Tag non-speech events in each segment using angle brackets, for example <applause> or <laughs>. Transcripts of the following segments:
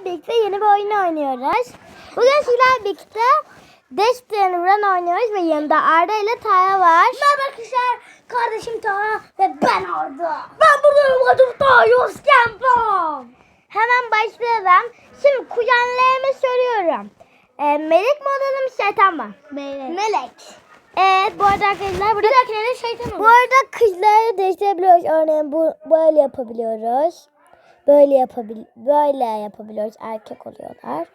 sizlerle birlikte yeni bir oyun oynuyoruz. Bugün sizlerle birlikte Destiny Run oynuyoruz ve yanında Arda ile Taya var. Merhaba arkadaşlar. Kardeşim Taha ve ben Arda. Ben buradayım adım Taha Yozkempom. Hemen başlayalım. Şimdi kuzenlerime soruyorum. Ee, melek mi olalım şeytan mı? Melek. Melek. Evet bu arada arkadaşlar burada, Bir şeytan bu olur. arada kızları değiştirebiliyoruz. Örneğin bu böyle yapabiliyoruz. Böyle yapabil böyle yapabiliyoruz. Erkek oluyorlar.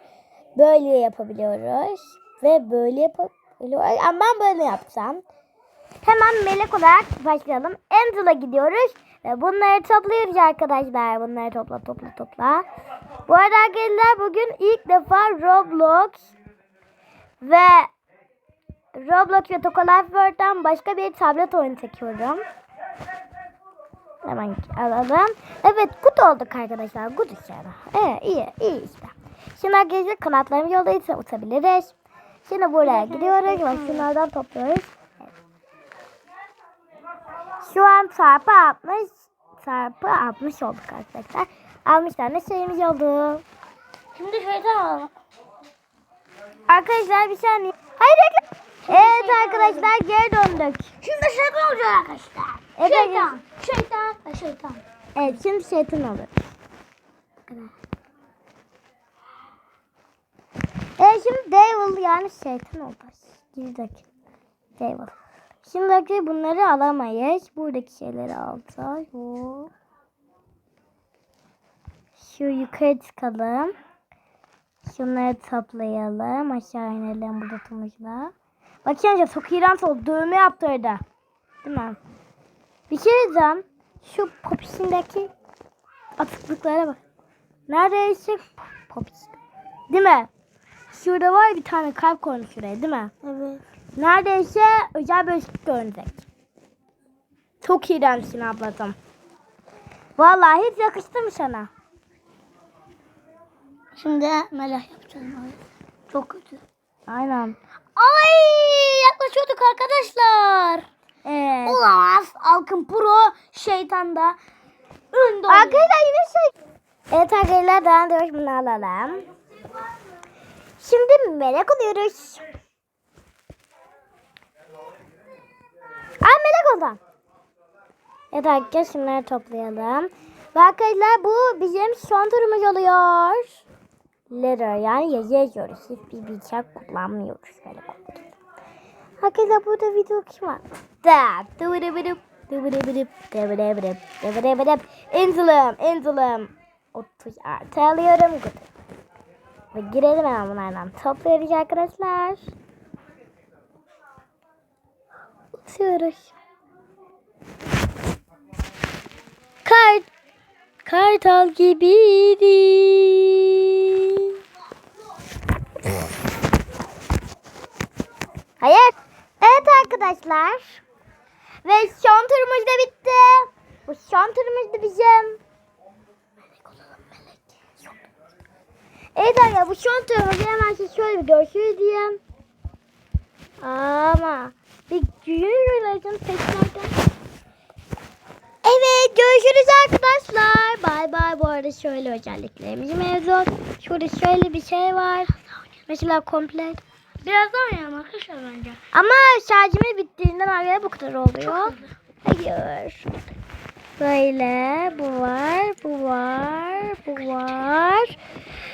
Böyle yapabiliyoruz ve böyle yapabiliyoruz. Ama ben böyle yapsam. Hemen melek olarak başlayalım. Angel'a gidiyoruz. Ve bunları topluyoruz arkadaşlar. Bunları topla topla topla. Bu arada arkadaşlar bugün ilk defa Roblox ve Roblox ve Toka Life World'dan başka bir tablet oyunu çekiyorum. Hemen alalım. Evet good olduk arkadaşlar. Good işte. Evet iyi iyi işte. Şimdi arkadaşlar kanatlarımı yolda utabiliriz. Şimdi buraya gidiyoruz ve şunlardan topluyoruz. Şu an çarpı 60 çarpı 60 olduk arkadaşlar. 60 tane şeyimiz oldu. Şimdi şeytan alalım. Arkadaşlar bir saniye. Hayır reklam. Evet arkadaşlar geri döndük. Şimdi şeytan olacak arkadaşlar. Evet, Şeytan. Şeytan şeytan. Evet şimdi şeytan olur. Evet şimdi devil yani şeytan oldu. Girdek. Devil. Şimdi arkadaşlar bunları alamayız. Buradaki şeyleri alacağız. Bu. Şu yukarı çıkalım. Şunları toplayalım. Aşağı inelim burada tumuçla. Bakın çok iğrenç oldu. Dövme yaptı orada. Değil mi? Bir şey diyeceğim. Şu popisindeki atıklıklara bak. Neredeyse popis. Değil mi? Şurada var bir tane kalp koymuş şuraya değil mi? Evet. Neredeyse özel bir ışık görünecek. Çok iğrençsin ablacığım. Vallahi hiç yakıştı mı sana? Şimdi melek yapacağım. Çok kötü. Aynen. Ay yaklaşıyorduk arkadaşlar. Evet. Olamaz. Alkın Pro şeytanda önde. Arkadaşlar yine şey. Evet arkadaşlar daha da bunu alalım. Şimdi melek oluyoruz. Ay melek oldum. Evet arkadaşlar şunları toplayalım. Ve arkadaşlar bu bizim son turumuz oluyor. Yazı yazıyoruz. Hiçbir bıçak kullanmıyoruz. Böyle kullanıyoruz. Arkadaşlar burada video kim var? Da. Dıvırıvırıp. Dıvırıvırıp. Dıvırıvırıp. Dıvırıvırıp. Enzilim. Enzilim. 30 artı alıyorum. Ve girelim hemen bunlardan. Topluyoruz arkadaşlar. Atıyoruz. Kart. Kartal gibiydi. Hayır. Evet arkadaşlar. Ve son turumuz da bitti. Bu son turumuz da bizim. Evet arkadaşlar bu son turumuz hemen size şöyle bir görüşürüz diyeyim. Ama bir yürüyün tekrardan. Evet görüşürüz arkadaşlar. Bay bay. Bu arada şöyle özelliklerimiz mevcut. Şurada şöyle bir şey var. Mesela komplet. Biraz daha oynayalım arkadaşlar bence. Ama şarjımız bittiğinden göre bu kadar oluyor. Hayır. Böyle bu var, bu var, bu var.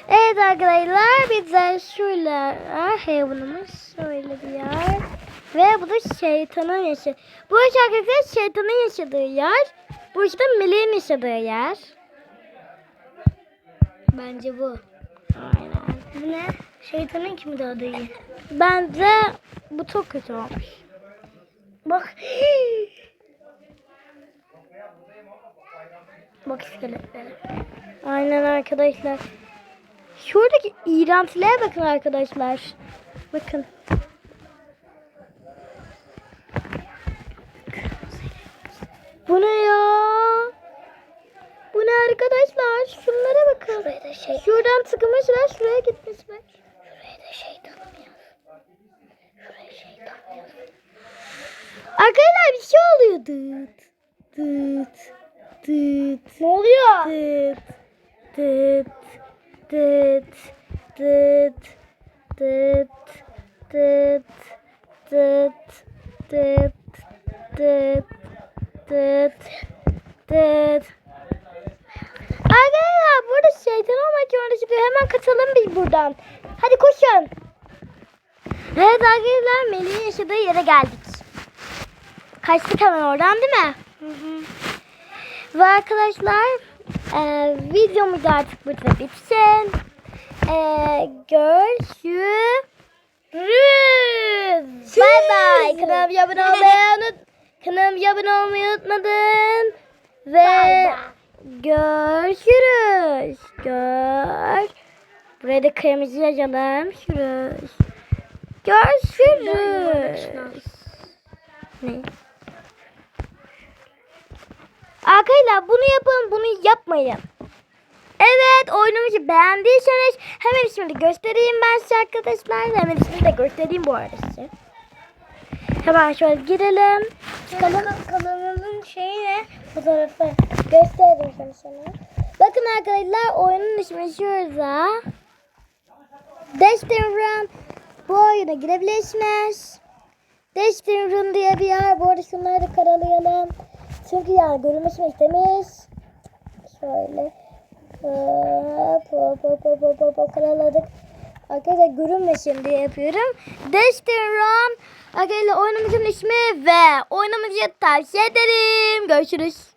Evet arkadaşlar de şöyle hayvanımız şöyle bir yer. Ve bu da şeytanın yaşı. Bu arkadaşlar şeytanın yaşadığı yer. Bu işte meleğin yaşadığı yer. Bence bu. Aynen. Bu ne? Şeytanın kimi daha da iyi. Bence bu çok kötü olmuş. Bak. Bak iskeletlere. Aynen arkadaşlar. Şuradaki iğrantiliğe bakın arkadaşlar. Bakın. Bu ne ya? Bu ne arkadaşlar? Şunlara bakın. Şuraya da şey. Şuradan çıkmış ve şuraya gitmiş ve. Şuraya da şeytanım yaz. Şuraya şeytan yaz. Arkadaşlar bir şey oluyor. Dıt. Dıt. Dıt. Ne oluyor? Dıt. Dıt. dıt dıt dıt dıt dıt dıt dıt dıt dıt Arkadaşlar burada şeytan olmak yolunda çıkıyor. Kaçalım biz buradan. Hadi koşun. Evet arkadaşlar Melih'in yaşadığı yere geldik. Kaçtık hemen oradan değil mi? Ve arkadaşlar e, videomuz artık burada bitsin. E, görüşürüz. Bay bay. Kanalıma abone <laughs> olmayı unut. Kanalıma abone olmayı unutmadın. Ve Bay bay. görüşürüz. Gör. Buraya da kırmızı yazalım. Görüşürüz. Görüşürüz. Ne? Arkadaşlar bunu yapın, bunu yapmayın. Evet, oyunumuzu beğendiyseniz hemen şimdi göstereyim ben size arkadaşlar. Hemen ismini de göstereyim bu arada size. Hemen şöyle girelim. Çıkalım. Kanalımın şeyi ne? Fotoğrafı göstereyim sana sana. Bakın arkadaşlar oyunun ismi şurada. Destiny Run. Bu oyuna girebilirsiniz. Destiny Run diye bir yer. Bu arada şunları da karalayalım. Çünkü yani görünmesini istemeyiz. Şöyle. Hop hop hop hop hop hop, karaladık. Arkadaşlar görünmesin diye yapıyorum. Destiny Run. Arkadaşlar oyunumuzun ismi ve oyunumuzu tavsiye ederim. Görüşürüz.